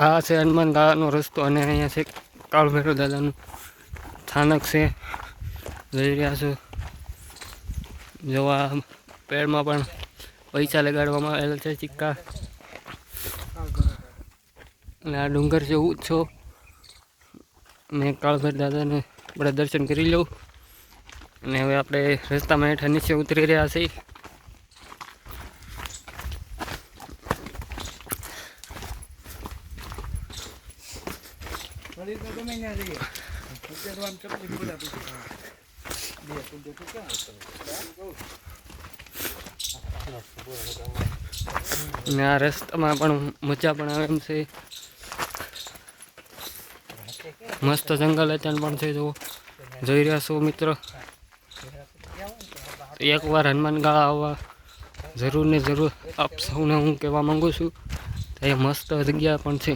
આ છે હનુમાન ગાળાનો રસ્તો અને અહીંયા છે કાળભૈરવ દાદાનું સ્થાનક છે. જઈ રહ્યા છો. જોવા પેડમાં પણ પૈસા લગાડવામાં આવેલા છે સિક્કા. અને આ ડુંગર છે છો. મેં કાળભૈર દાદાને આપણે દર્શન કરી લઉં. અને હવે આપણે રસ્તામાં હેઠળ નીચે ઉતરી રહ્યા છીએ. અને આ રસ્તામાં પણ મજા પણ આવે એમ છે. મસ્ત જંગલ અત્યારે પણ છે જો જોઈ રહ્યા છો મિત્રો? એકવાર હનુમાન ગાળા આવવા જરૂર ને જરૂર આપ સૌને હું કહેવા માંગુ છું. ત્યાં મસ્ત જગ્યા પણ છે.